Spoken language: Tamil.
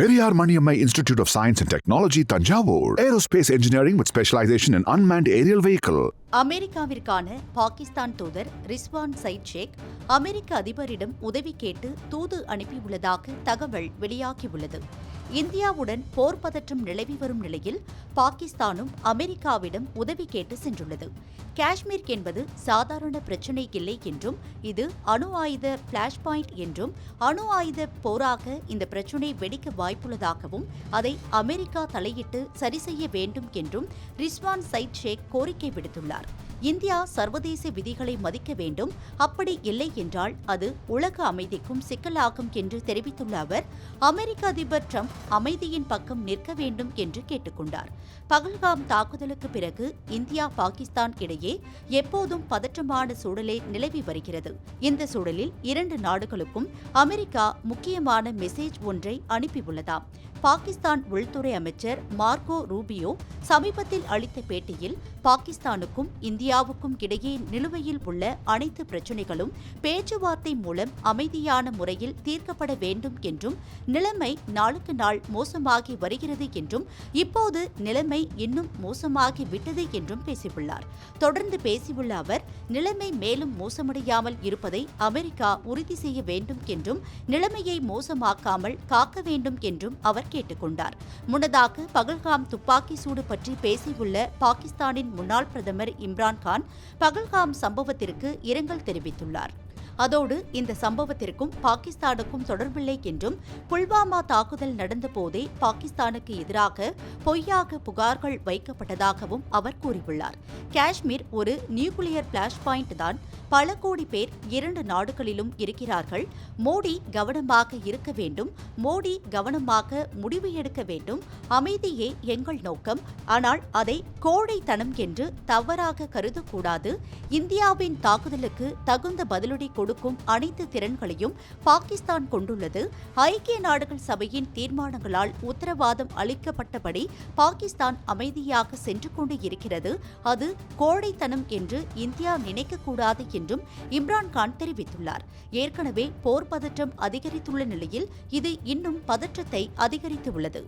Periyar Maniammai institute of science and technology Thanjavur aerospace engineering with specialization in unmanned aerial vehicle. அமெரிக்காவிற்கான பாகிஸ்தான் தூதர் ரிஸ்வான் சைட் ஷேக் அமெரிக்க அதிபரிடம் உதவி கேட்டு தூது அனுப்பியுள்ளதாக தகவல் வெளியாகியுள்ளது. இந்தியாவுடன் போர் பதற்றம் நிலவி வரும் நிலையில் பாகிஸ்தானும் அமெரிக்காவிடம் உதவி கேட்டு சென்றுள்ளது. காஷ்மீர் என்பது சாதாரண பிரச்சினை இல்லை என்றும் இது அணு ஆயுத பிளாஷ் பாயிண்ட் என்றும் அணு ஆயுத போராக இந்த பிரச்சினை வெடிக்க வாய்ப்புள்ளதாகவும் அதை அமெரிக்கா தலையிட்டு சரி செய்ய வேண்டும் என்றும் ரிஸ்வான் சைட் ஷேக் கோரிக்கை விடுத்துள்ளார். இந்தியா சர்வதேச விதிகளை மதிக்க வேண்டும். அப்படி இல்லை என்றால் அது உலக அமைதிக்கும் சிக்கலாகும் என்று தெரிவித்துள்ள அவர் அமெரிக்க அதிபர் ட்ரம்ப் அமைதியின் பக்கம் நிற்க வேண்டும் என்று கேட்டுக்கொண்டார். பகல்காம் தாக்குதலுக்கு பிறகு இந்தியா பாகிஸ்தான் இடையே எப்போதும் பதற்றமான சூழலே நிலவி வருகிறது. இந்த சூழலில் இரண்டு நாடுகளுக்கும் அமெரிக்கா முக்கியமான மெசேஜ் ஒன்றை அனுப்பியுள்ளதாம். பாகிஸ்தான் உள்துறை அமைச்சர் மார்கோ ரூபியோ சமீபத்தில் அளித்த பேட்டியில் பாகிஸ்தானுக்கும் இந்தியாவுக்கும் இடையே நிலுவையில் உள்ள அனைத்து பிரச்சினைகளும் பேச்சுவார்த்தை மூலம் அமைதியான முறையில் தீர்க்கப்பட வேண்டும் என்றும் நிலைமை நாளுக்கு நாள் மோசமாகி வருகிறது என்றும் இப்போது நிலைமை இன்னும் மோசமாகி விட்டது என்றும் பேசியுள்ளார். தொடர்ந்து பேசியுள்ள அவர் நிலைமை மேலும் மோசமடையாமல் இருப்பதை அமெரிக்கா உறுதி செய்ய வேண்டும் என்றும் நிலைமையை மோசமாக்காமல் காக்க வேண்டும் என்றும் அவர் கேட்டுக்கொண்டார். முன்னதாக பகல்காம் துப்பாக்கி சூடு பற்றி பேசியுள்ள பாகிஸ்தானின் முன்னாள் பிரதமர் இம்ரான்கான் பகல்காம் சம்பவத்திற்கு இரங்கல் தெரிவித்துள்ளார். அதோடு இந்த சம்பவத்திற்கும் பாகிஸ்தானுக்கும் தொடர்பில்லை என்றும் புல்வாமா தாக்குதல் நடந்தபோதே பாகிஸ்தானுக்கு எதிராக பொய்யாக புகார்கள் வைக்கப்பட்டதாகவும் அவர் கூறியுள்ளார். காஷ்மீர் ஒரு நியூக்ளியர் பிளாஷ் பாயிண்ட் தான் பல கோடி பேர் இரண்டு நாடுகளிலும் இருக்கிறார்கள். மோடி கவனமாக இருக்க வேண்டும். மோடி கவனமாக முடிவு எடுக்க வேண்டும். அமைதியே எங்கள் நோக்கம். ஆனால் அதை கோழைத்தனம் என்று தவறாக கருதக்கூடாது. இந்தியாவின் தாக்குதலுக்கு தகுந்த பதிலடி கொடுக்கும் அனைத்து திறன்களையும் பாகிஸ்தான் கொண்டுள்ளது. ஐக்கிய நாடுகள் சபையின் தீர்மானங்களால் உத்தரவாதம் அளிக்கப்பட்டபடி பாகிஸ்தான் அமைதியாக சென்று கொண்டு இருக்கிறது அது கோழைத்தனம் என்று இந்தியா நினைக்கக்கூடாது என்றும் இம்ரான்கான் தெரிவித்துள்ளார். ஏற்கனவே போர் பதற்றம் அதிகரித்துள்ள நிலையில் இது இன்னும் பதற்றத்தை அதிகரித்துள்ளது.